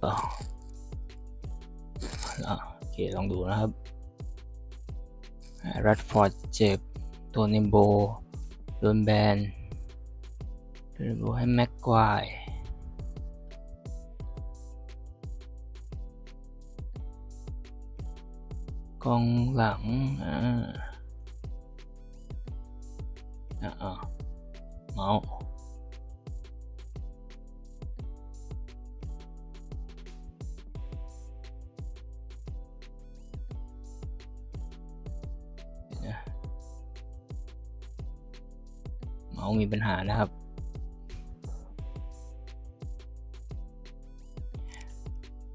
โอเค ลองดูนะครับรัดฟอร์ดเจ็บตัวนิมโบโดนแบนโดนโบให้แม็กควายกองหลัง อ่า อ่าอ่าเมาส์ เมาส์มีปัญหานะครับ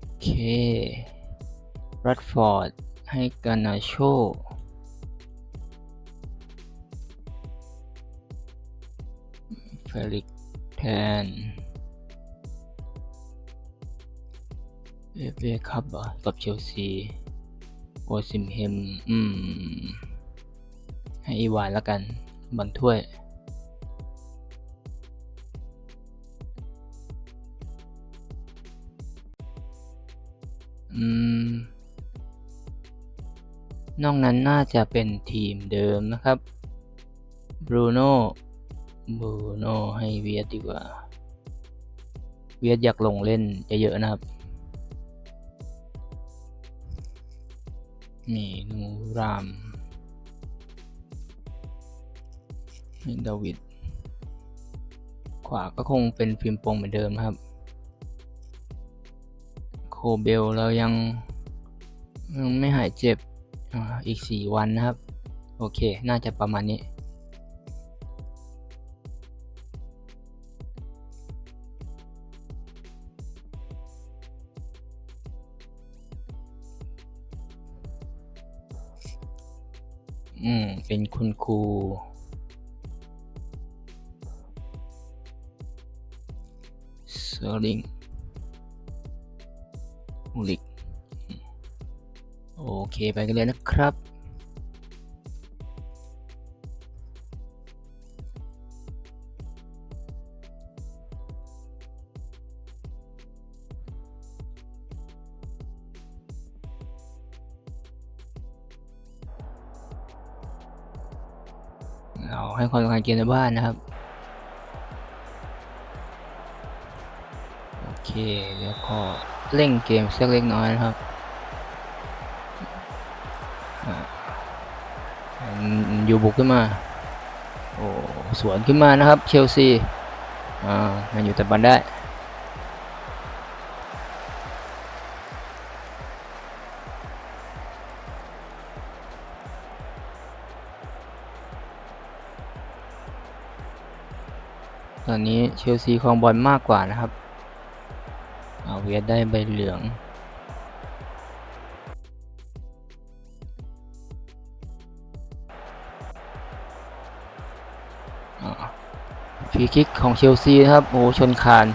โอเค รัดฟอร์ด ให้กานาโชเฟลิกแทนเอฟเอคัพเหรอกับเชลซีโอซิมเฮม อืม ให้อีวานแล้วกันบอลถ้วย อืม นอกนั้นน่าจะเป็นทีมเดิมนะครับบรูโน่บรูโน่ให้เวียดดีกว่า เวียดอยากลงเล่นเยอะๆนะครับ นี่นูรามให้ดาวิด ขวาก็คงเป็นฟิล์มโปงเหมือนเดิมนะครับ เบลเรายังยังไม่หายเจ็บอีก 4 วันนะครับ โอเค น่าจะประมาณนี้ อืม เป็นคุณครูเซอร์ลิง ลิกโอเคไปกันเลยนะครับ เราให้ความสำคัญเกมในบ้านนะครับโอเคแล้วก็ เร่งเกมสักเล็กน้อยนะครับอ่าอืมอยู่บุกขึ้นมา โอ้สวนขึ้นมานะครับ เชลซี อ่า มันอยู่แต่บันได้ ตอนนี้เชลซีครองบอลมากกว่านะครับ เอาเวียดได้ใบเหลืองฟรีคิกของเชลซีนะครับโอ้ชนคาน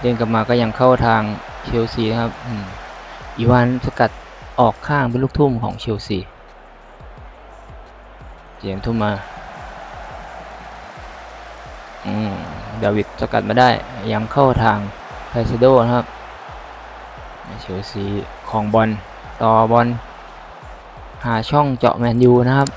เดินกลับมาก็ยังเข้าทางเชลซีนะครับอ,อีวานสกัดออกข้างเป็นลูกทุ่มของเชลซีเจมทุ่มมาอืมดาวิดสกัดมาได้ยังเข้าทาง ไคเซโดนะครับเชลซีของบอลต่อบอลหาช่องเจาะแมนยูนะครับ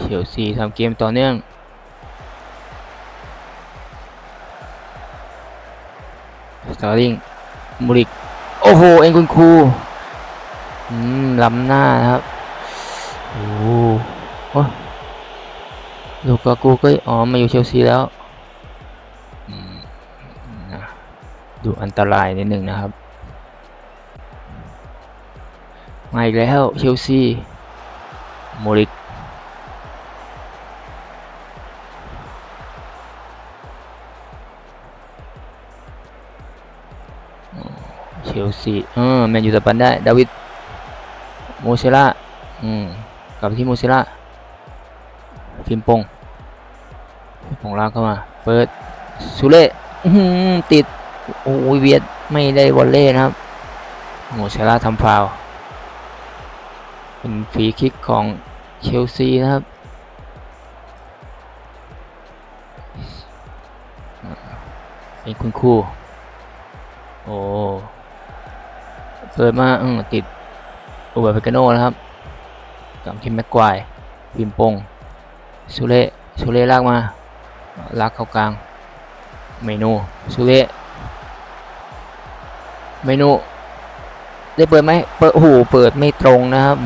เชลซีทำเกมต่อเนื่องสตาร์ลิงมูริก โอ้โห เอ็งคุณครูอืมล้ำหน้านะครับ โอ้โหลูกากูก็อ๋อมาอยู่เชลซีแล้วดูอันตรายนิดหนึ่งนะครับ มาอีกแล้วเชลซีโมริกเชลซีเออแมนยูสปันได้ ดาวิดโมเซล่าอืม กลับไปที่โมเซล่าฟิมปงฟิมปงลากเข้ามา เปิดสุเล่ติด โอ้ยเวียดไม่ได้วอลเล่นะครับโมเซล่าทำฟาวเป็นฟรีคิกของเชลซีนะครับเป็นคุณครูโอ้เปิดมาอืมติดอุบาเปกาโนนะครับ กับทีมแม็กควายวิมปงสุเล่สุเล่ลากมาลากเข้ากลางเมนูสุเล่เมนูได้เปิดไหมเปิดโอ้โหเปิดไม่ตรงนะครับ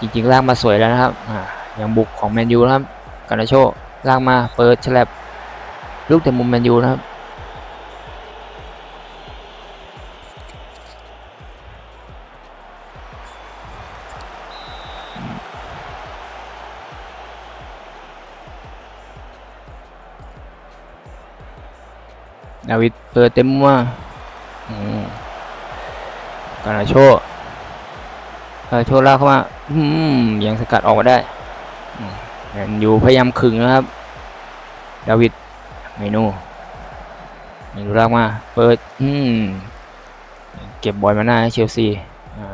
จริงๆลากมาสวยแล้วนะครับอ่ายังบุกของแมนยูนะครับกานาโชลากมาเปิดฉลับลูกแต่มุมแมนยูนะครับ ดาวิดเปิดเต็มว่าการนาโชการนาโชลากเข้ามาอืมยังสกัดออกมาได้อืมแมนยูพยายามขึงนะครับ ดาวิดเมนูเมนูลากมาเปิดอืมเก็บบอลมาหน้าเชลซี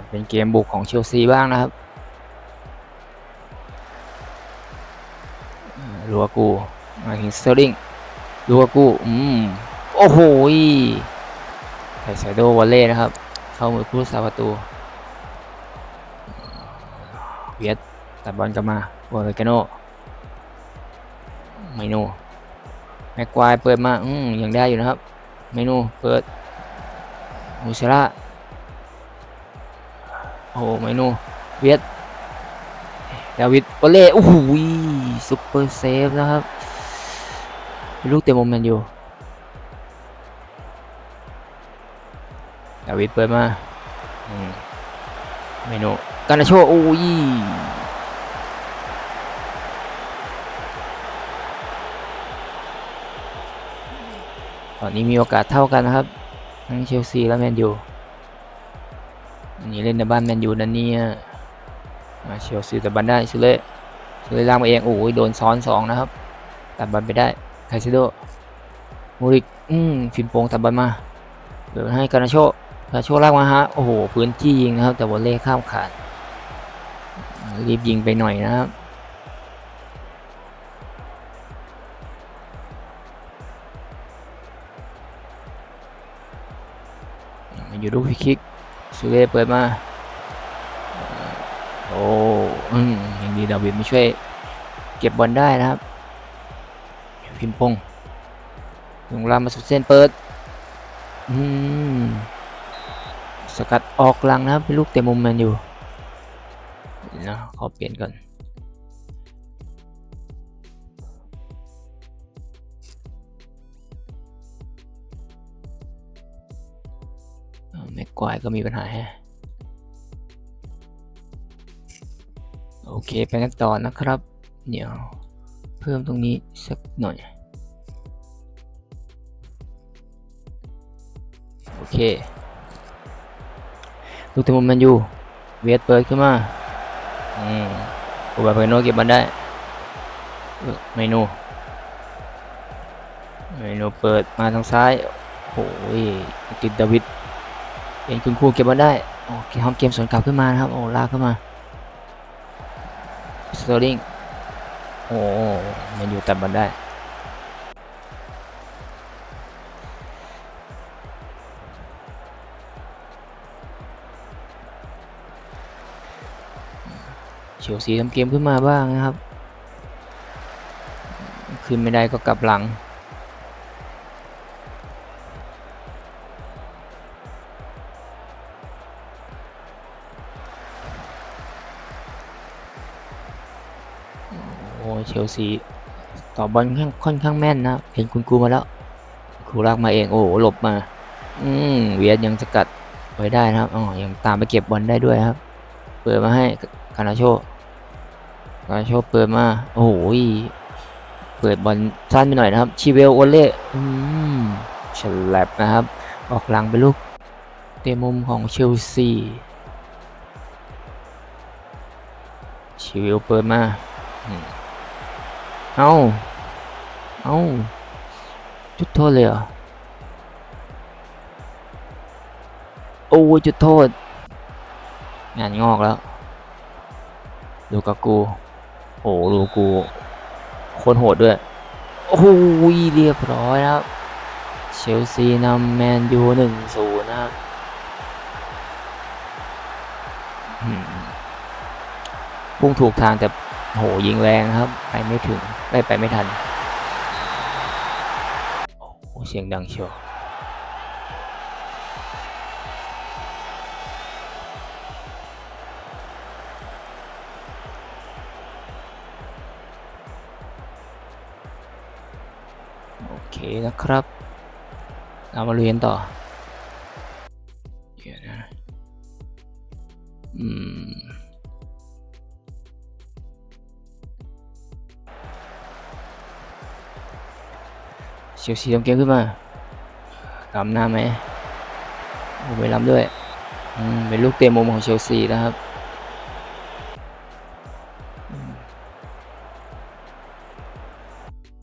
เป็นเกมบุกของเชลซีบ้างนะครับลัวกูมาถึงสเตอร์ลิงลัวกู อืม โอ้โหยไคไซโดวอลเล่นะครับ เข้ามือผู้สาประตูเวียดตัดบอลกลับมาบอลเกโนเมนูแม็กควายเปิดมาอืมยังได้อยู่นะครับเมนูเปิดมูเซล่าโอ้โหเมนูเวียดดาวิดวอลเล่โอ้โหซุปเปอร์เซฟนะครับ ลูกเต็มมุมแมนยู ดาวิดเปิดมาอืมเมนูการนาโชโอ้ยตอนนี้มีโอกาสเท่ากันนะครับ ทั้งเชลซีและแมนยูอันนี้เล่นในบ้านแมนยูนั่นเนี่ยมาเชลซีแต่บันได้ซูเล่ซูเล่ล่างมาเองโอ้ยโดนซ้อนสองนะครับตัดบอลไปได้ไคซิโดมูริกอืมฟินโปงตัดบอลมาเดี๋ยวให้การนาโช กาโชลากมาฮะโอ้โหพื้นที่ยิงนะครับ แต่วอลเล่ข้ามขาดรีบยิงไปหน่อยนะครับมาอยู่ลูกคิกซูเล่เปิดมาโอ้อืมยังดีดาวิดมาช่วย เก็บบอลได้นะครับ พิมพงษ์ลงลามมาสุดเส้นเปิด อืม สกัดออกหลังนะครับเป็นลูกเตะมุมแมนอยู่นะขอเปลี่ยนก่อนแม็กควายก็มีปัญหาแฮะโอเค ไปกันต่อนะครับ เดี๋ยว เพิ่มตรงนี้สักหน่อย โอเค ลูกทีมมันอยู่ เวียดเปิดขึ้นมาอืมอุบาเปโนเก็บมันได้เมนูเมนูเปิดมาทางซ้ายโอ้ยติดดาวิดเป็นคุณครูเก็บมันได้โอเคฮอมเกมสวนกลับขึ้นมานะครับโอ้ลากขึ้นมาสเตอร์ลิงโอ้มันอยู่ตัดบอลได้ เชลซีทำเกมขึ้นมาบ้างนะครับ ขึ้นไม่ได้ก็กลับหลัง โอ้เชลซีต่อบอลค่อนข้างแม่นนะเห็นคุณครูมาแล้วครูลากมาเอง โอ้หหลบมา อืมเวียดยังสกัดไว้ได้นะครับอ๋อยังตามไปเก็บบอลได้ด้วยครับ เปิดมาให้คานาโช กาโชเปิดมา โอ้โหยเปิดบอลสั้นไปหน่อยนะครับ ชิเวลโอเล่อืมฉลับนะครับ ออกหลังไปลูก เตะมุมของเชลซีชิเวลเปิดมา เอาเอาจุดโทษเลยเหรอ โอ้จุดโทษ งานงอกแล้วลูกากู โอ้ลูกูโคนโหดด้วย โอ้โหเรียบร้อยครับ เชลซีนำแมนยูหนึ่งศูนย์นะครับอืมพุ่งถูกทางแต่โหยิงแรงครับ ไปไม่ถึงไม่ไปไม่ทัน โอ้เสียงดังเชียว ครับเรามาเรียนต่อเดี๋ยวนะอืมเชลซีทำเกมขึ้นมาล้ำหน้าไหมโอ้ไม่ล้ำด้วยอืมเป็นลูกเตะมุมของเชลซีนะครับ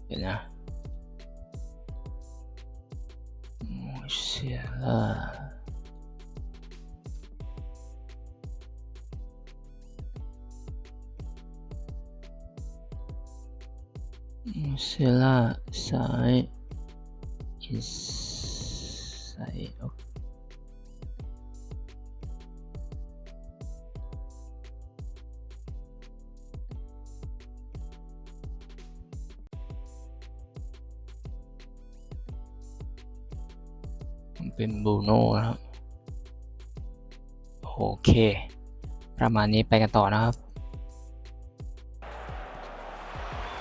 เดี๋ยวนะ โอ้เสียล เป็นบูโน่นะครับ โอเค ประมาณนี้ไปกันต่อนะครับ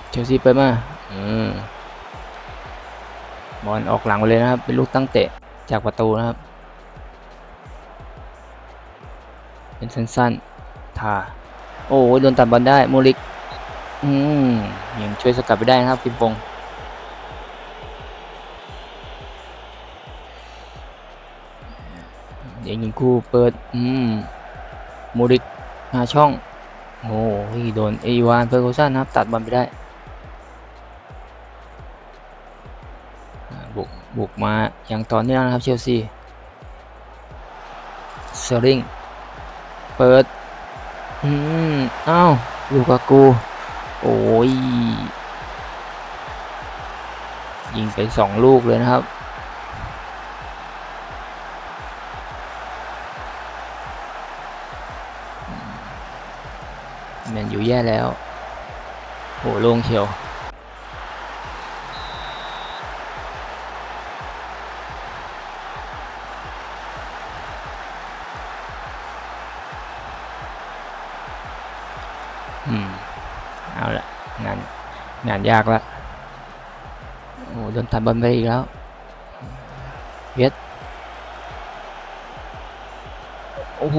เชลซีไปมา อืมบอลออกหลังไปเลยนะครับ เป็นลูกตั้งเตะจากประตูนะครับ เป็นสั้นๆทาโอ้โดนตัดบอลได้ โมลิก อืมยังช่วยสกัดไปได้นะครับฟิมปง เดี๋ยวยิงคู่เปิด อืมโมลิกหาช่อง โอ้ยโดนเอวานเฟอร์กูสันนะครับ ตัดบอลไปได้ บุก บุกมาอย่างต่อเนื่องนะครับเชลซีเซอร์ลิงเปิด อืมอ้าวลูกากู โอ้ย ยิงไปสองลูกเลยนะครับ ย่แย่แล้วโหโล่งเชียวอืม เอาละงานงานยากละโอ้โดนตัดบอลไปอีกแล้วเวียดโอ้โห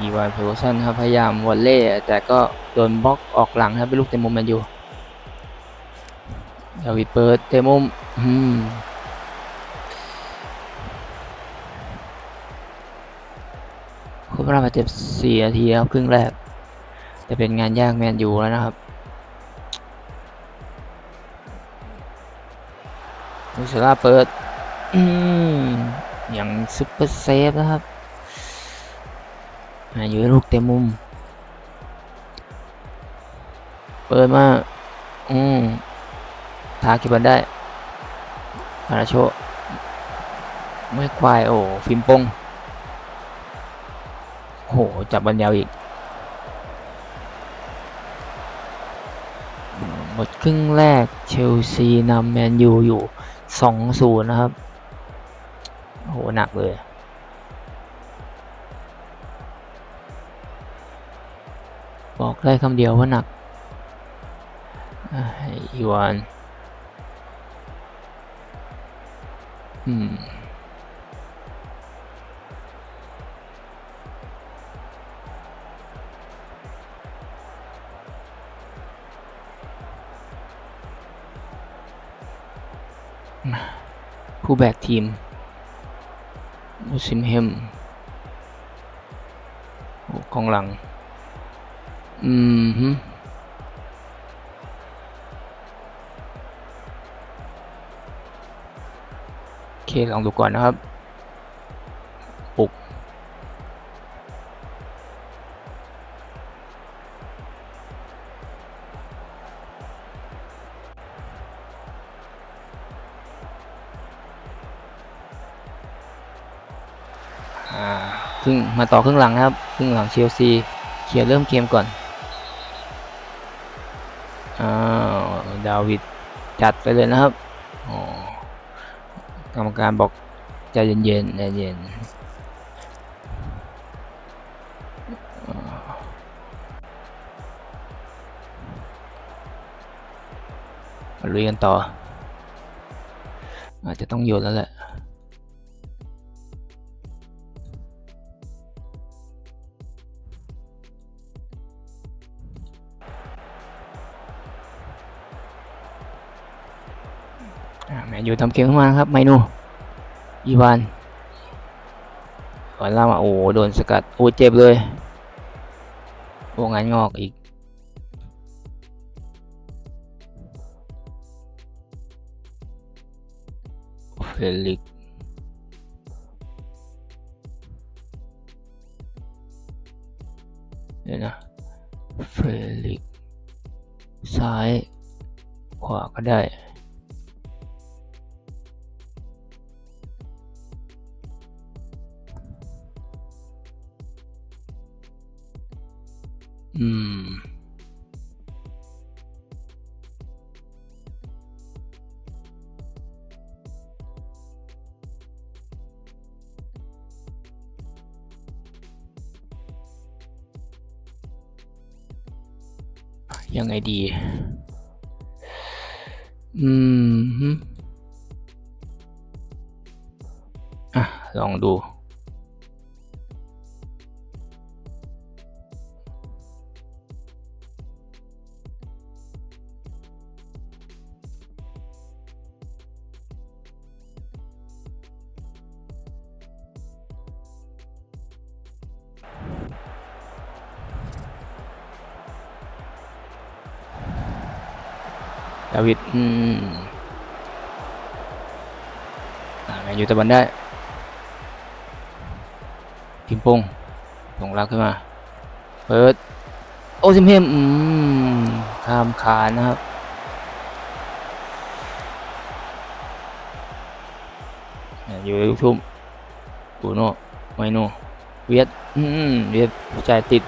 อีวานเพอร์สันครับพยายามวอลเล่แต่ก็โดนบล็อกออกหลังครับเป็นลูกเต็มมุมแมนยูดาวิดเปิดเต็มมุมอืมครบเวลาบาเจ็บสี่นาทีครับครึ่งแรกจะเป็นงานยากแมนยูแล้วนะครับมุสลาเปิดอืมอย่างซุปเปอร์เซฟนะครับ แมนยูลูกเต็มมุม เปิดมา อืมทาก็บบอลได้คาราโชไม่ควาย โอ้ ฟิมปงโห จับบอลยาวอีก หมดครึ่งแรก เชลซีนำแมนยูอยู่ 2-0 นะครับ โห หนักเลย บอกได้คำเดียวว่าหนักอีวานอืมผู้แบกทีมมูซิมเฮมกองหลัง Mm-hmm. Ok, ลองดูก่อนนะครับ ปุก อ่า ครึ่ง มาต่อครึ่งหลังครับ ครึ่งหลังเชลซี เขียนเริ่มเกมก่อน ดาวิดจัดไปเลยนะครับกรรมการบอกใจเย็นๆใจเย็นลุยกันต่อ อาจจะต้องโยนแล้วแหละ อยู่ทำเกมขึ้นมาครับไมนูอีวานก่อนล่างมาโอ้โดนสกัด โอ้เจ็บเลยโอ้งานงอกอีก เฟลิกเดี๋ยวนะ เฟลิกซ้าย ขวาก็ได้ อืม ยังไงดี อืม อะ ลองดู ดาวิดอืมอ่าแมนยูตะบันได้พิมพ์งส่งลักขึ้นมาเปิดโอซิมเฮมอืมข้ามคานนะครับแมนยูลูกทุ่มบูโน่ไมโน่เวียดอืมเวียดใจติด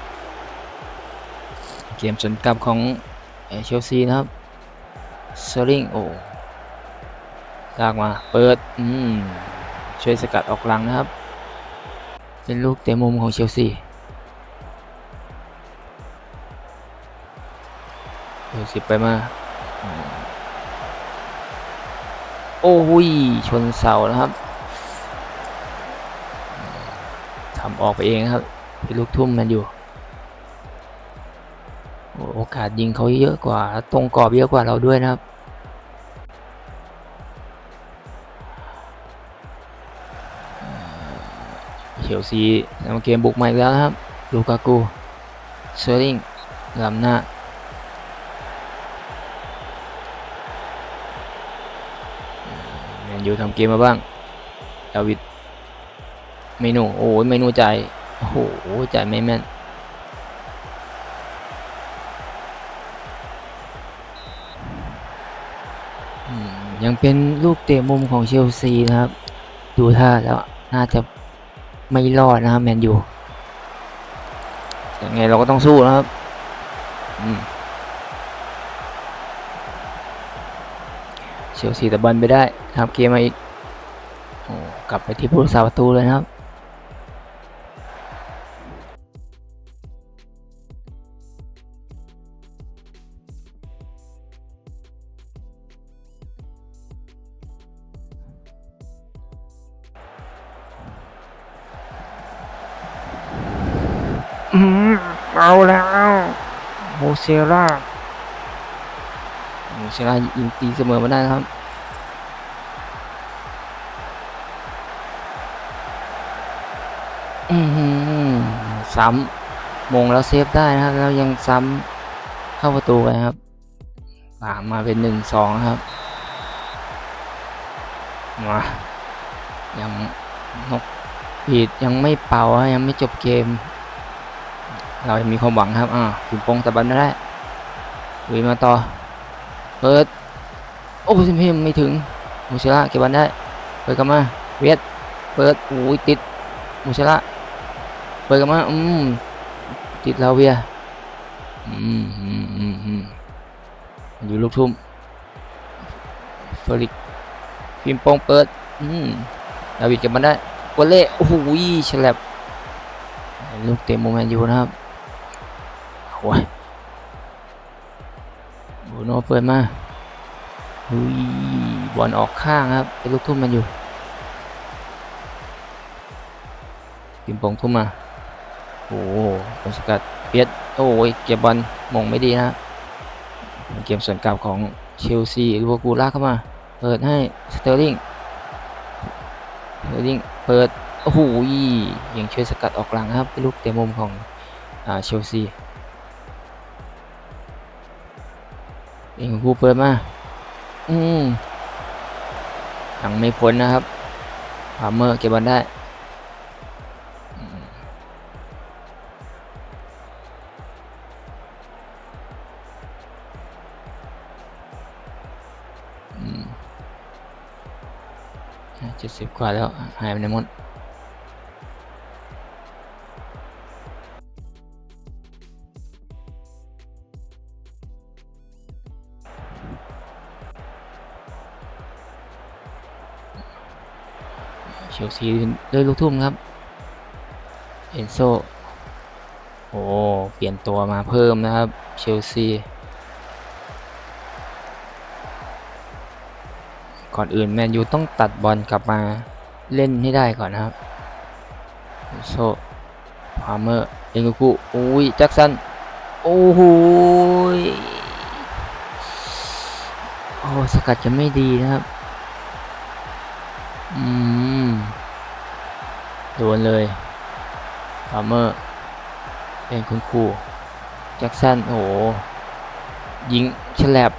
เกมสนกลับของเอ่อเชลซีนะครับ เซอร์ลิงโอ้ลากมา เปิด อืม ช่วยสกัดออกหลังนะครับ เป็นลูกเตะมุมของเชลซีเสิบไปมา โอ้หุยชนเสานะครับทำออกไปเองครับ เป็นลูกทุ่มแมันอยู่าสยิงเขาเยอะกว่า ตรงกรอบเยอะกว่าเราด้วยนะครับ เชลซีนำเกมบุกมาอีกแล้วครับ ลูกากูเซอร์ลิงลำหน้าแมนยูทำเกมมาบ้างดาวิดเมนูโอ้ยเมนูใจโอ้โหใจไม่แม่น งเป็นลูกเตะมุมของเชลซีนะครับ ดูท่าแล้วน่าจะไม่รอดนะครับแมนยูยังไงเราก็ต้องสู้นะครับเชลซีแต่บอลไปได้ทำเกมมาอีกอกลับไปที่ผู้รักษาประตูเลยนะครับ เซล่าโมเซล่ายิงตีเสมอมาได้ครับซ้ำมงแล้วเซฟได้นะครับ แล้วยังซ้ำเข้าประตูไปครับตามมาเป็นหนึ่งสองครับมายังนกปีดยังไม่เป่าฮะยังไม่จบเกม เรายังมีความหวังครับ อ่าถึงปงตะบันไม่ได้ลุยมาต่อ เปิด โอ้ซิมเพมไม่ถึงมูเชล่าเก็บบอลได้ เปิดกลับมา เวียด เปิดอุ้ยติดมูเชล่าเปิดกันมา อืม ติดลาเวีย อืมอืมอืมอืมอยู่ลูกทุ่มเฟริกฟิมป้งเปิด อืม ดาวิดเก็บมันได้วอลเล่ โอ้โหฉลับลูกเต็มโมเมนต์อยู่นะครับ โอ้ยบูโน่เปิดมาหุยบอลออกข้างครับเป็นลูกทุ่มมันอยู่ฟิมป้งทุ่มมาโอ้โหบอลสกัดเปียดโอ้ยเก็บบอลมงไม่ดีนะเกมส่วนกลับของเชลซีลิเวอร์พูลลากเข้ามาเปิดให้สเตอร์ลิงสเตอร์ลิงเปิดโอ้โหยังช่วยสกัดออกหลังครับเป็นลูกเตะมุมของเชลซี องกูเปิดมา อืมยังไม่พ้นนะครับพาเมอร์เก็บบอลได้เจ็ดสิบกว่าแล้ว หายไปไหนหมด เชลซีด้วยลูกทุ่มครับ เอนโซ โอ้ เปลี่ยนตัวมาเพิ่มนะครับ เชลซี ก่อนอื่นแมนยูต้องตัดบอลกลับมาเล่นให้ได้ก่อนนะครับโซ พาเมอร์ เองกูอุ้ย แจ็คสัน โอ้โหยโอ้สกัดจะไม่ดีนะครับ ดนเลยพาเมอร์เป็นคุณครูแจ็คสันโอ้ยิงฉลับ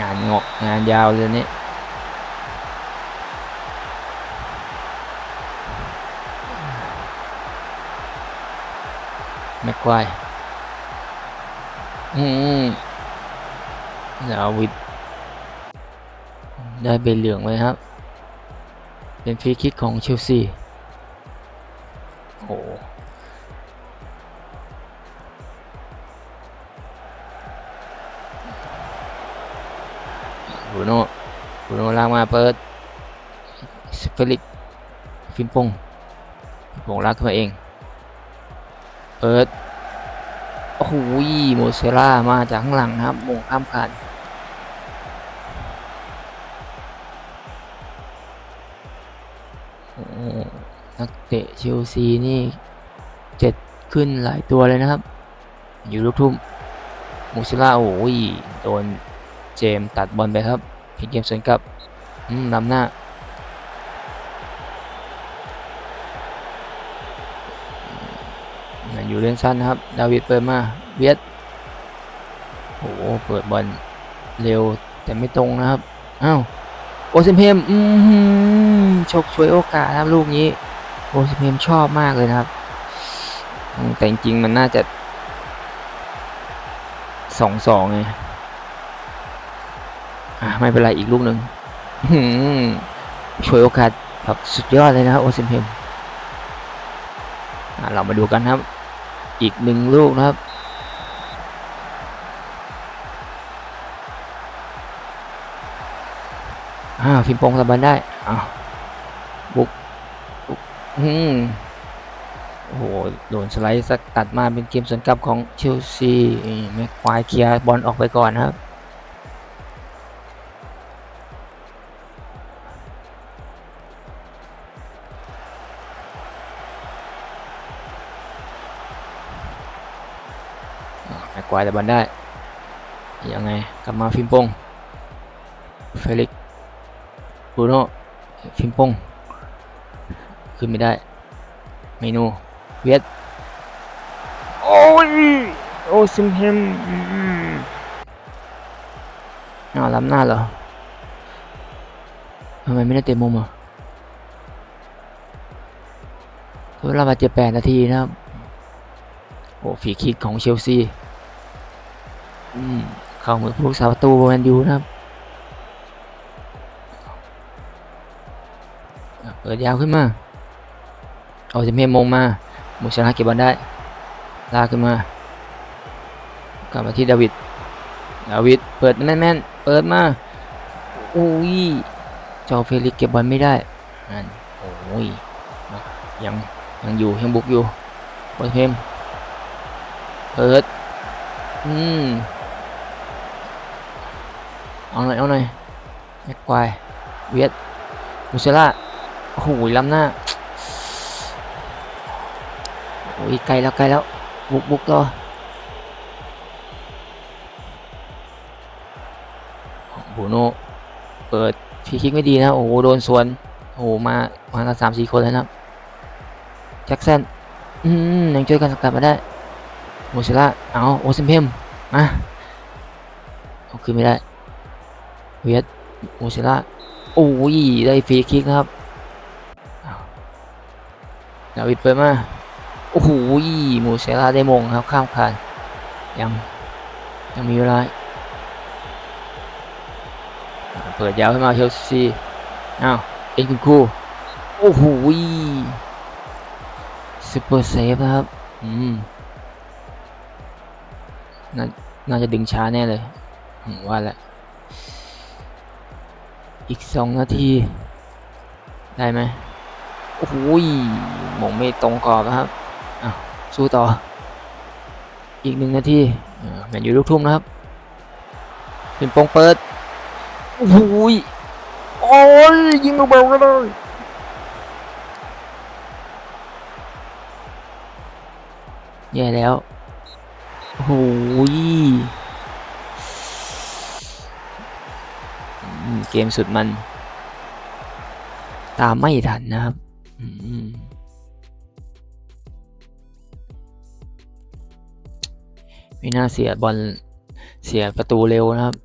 งานงกงานยาวเลยนี่แม็กควายอืมดาวิดได้ใบเหลืองไว้ครับ เป็นฟรีคิกของเชลซีโอ้บรูโน่บรูโน่ลากมาเปิดสเฟลิกฟิมปงฟิมปงลากขึ้นมาเอง เปิด โอ้โหโมเซล่ามาจากข้างหลังนะครับมงข้ามขาด นักเตะเชลซีนี่เจ็ดขึ้นหลายตัวเลยนะครับ อยู่ลูกทุ่มมเซล่าโอ้ยโดนเจมตัดบอลไปครับพีเกมสวนกลับนำหน้าอยู่เล่นสั้นนะครับ ดาวิดเปิดมา เวียดโอ้โหเปิดบอลเร็วแต่ไม่ตรงนะครับ อ้าว ซิมเพมอืมฉกช่วยโอกาสครับลูกนี้ โอซิมเพมชอบมากเลยนะครับ แต่จริงๆมันน่าจะสองสองไงไม่เป็นไรอีกลูกหนึ่งช่วยโอกาสแบบสุดยอดเลยนะครับโอซิมเพมเรามาดูกันครับ อีกหนึ่งลูกนะครับ อ่าฟิมปงสบันได้อ้าวบุกบุกอืมโอ้โหโดนสไลด์สักตัดมาเป็นเกมสวนกลับของเชลซีแม็กควายเคลียร์บอลออกไปก่อนนะครับแม็กควายแต่บอลได้ยังไงกลับมาฟิมปงเฟลิก บรูโน่ฟิมปงขึ้นไม่ได้ เมนู เวียด โอ้ย โอ้ซิมเฮมอ้าวล้ำหน้าเหรอทำไมไม่ได้เตะมุมอะทดเวลาบาดเจ็บแปดนาทีนะครับ โอ้ฟรีคิกของเชลซี อืม เข้ามือผู้รักษาประตูแมนยูนะครับ เปิดยาวขึ้นมา เอาเมเฮมมงมามูชนะเก็บบอลได้ ลากขึ้นมา กลับมาที่ดาวิด ดาวิดเปิดแม่นๆ เปิดมาอุ้ยเจ้าเฟลิกเก็บบอลไม่ได้นั่นโอ้ยยังยังอยู่ยังบุกอยู่บอลเพมเปิด อืมเอาหน่อยเอาหน่อยแม็กควายเวียดมูเซล่า โอ้โหล้ำหน้าโอ้ยไกลแล้วไกลแล้ว บุกบุกต่อบูโนเปิดฟรีคิกไม่ดีนะ โอ้โห โดนสวน โอ้โห มา มากันสามสี่คนแล้วนะแจ็คสันอืมยังช่วยกันสกัดมาได้โมเซล่าเอาโอซิมเพมมาเอาคืนไม่ได้เวียดโมเซล่าโอ้ย ได้ฟรีคิกครับ ดาวิดเปิดมา โอ้โหโมเซลาได้มงครับข้ามคานยัง ยังมีเวลาเปิดยาวให้มาเชลซีอ้าวเอ็นคุณครูโอ้โหซูเปอร์เซฟนะครับ อืมน่าน่าจะดึงช้าแน่เลยว่าแหละ อีกสองนาที ได้ไหม โอ้โหมงไม่ตรงกรอบนะครับอ้าวสู้ต่อ อีกหนึ่งนาทีแมนยูลูกทุ่มนะครับเป็นปงเปิดโอ้โหยโอ้ยยิงเบาๆก็ได้แย่แล้วโอ้โหยเกมสุดมัน ตามไม่ทันนะครับ ไม่น่าเสียบอลเสียประตูเร็วนะครับ